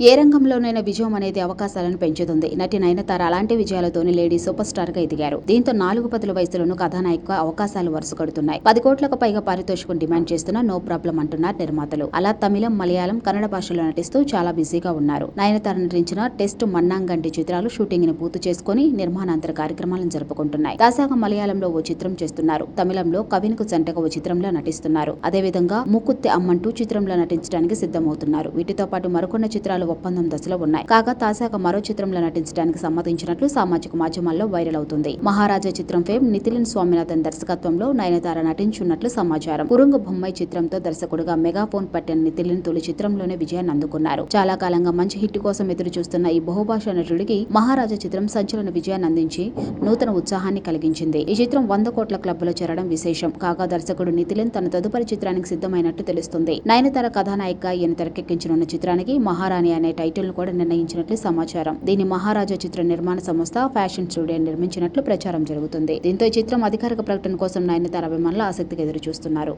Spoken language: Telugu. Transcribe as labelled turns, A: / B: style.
A: ఏ రంగంలోనైనా విజయం అనేది అవకాశాలను పెంచుతుంది. నటి నయనతార అలాంటి విజయాలతోనే లేడీ సూపర్ స్టార్గా ఎదిగారు. దీంతో నాలుగు పదుల వయసులోనూ కథానాయిక అవకాశాలు వరుస కడుతున్నాయి. పది కోట్లకు పైగా పారితోషికం డిమాండ్ చేస్తున్న నో ప్రాబ్లం అంటున్నారు నిర్మాతలు. అలా తమిళం మలయాళం కన్నడ భాషలో నటిస్తూ చాలా బిజీగా ఉన్నారు. నయనతార నటించిన టెస్ట్ మన్నాంగంటి చిత్రాలు షూటింగ్ని పూర్తి చేసుకుని నిర్మాణాంతర కార్యక్రమాలను జరుపుకుంటున్నాయి. తాజాగా మలయాళంలో ఓ చిత్రం చేస్తున్నారు. తమిళంలో కవిన్కు జంటగా ఓ చిత్రంలో నటిస్తున్నారు. అదేవిధంగా ముక్కుత్తి అమ్మంటూ చిత్రంలో నటించడానికి సిద్ధమవుతున్నారు. వీటితో పాటు మరికొన్ని చిత్రాలు ఒప్పందం దశలో ఉన్నాయి. కాగా తాజాగా మరో చిత్రంలో నటించడానికి సమ్మతించినట్లు సామాజిక మాధ్యమాల్లో వైరల్ అవుతుంది. మహారాజా చిత్రం ఫేమ్ నితిలిన్ స్వామినాథన్ దర్శకత్వంలో నయనతార నటించున్నట్లు సమాచారం. కురుంగ బొమ్మాయి చిత్రంతో దర్శకుడుగా మెగాఫోన్ పట్టిన నితిలిన్ తొలి చిత్రంలోనే విజయాన్ని అందుకున్నారు. చాలా కాలంగా మంచి హిట్ కోసం ఎదురు చూస్తున్న ఈ బహుభాష నటుడికి మహారాజా చిత్రం సంచలన విజయాన్ని అందించి నూతన ఉత్సాహాన్ని కలిగించింది. ఈ చిత్రం వంద కోట్ల క్లబ్లో చేరడం విశేషం. కాగా దర్శకుడు నితిలిన్ తన తదుపరి చిత్రానికి సిద్ధమైనట్టు తెలుస్తుంది. నయనతార కథానాయిక ఈయన తెరకెక్కించనున్న చిత్రానికి మహారాణి అనే టైటిల్ కూడా నిర్ణయించినట్లు సమాచారం. దీని మహారాజా చిత్ర నిర్మాణ సంస్థ ఫ్యాషన్ స్టూడియో నిర్మించినట్లు ప్రచారం జరుగుతుంది. దీంతో ఈ చిత్రం అధికారిక ప్రకటన కోసం నయనతార అభిమానులు ఆసక్తిగా ఎదురు చూస్తున్నారు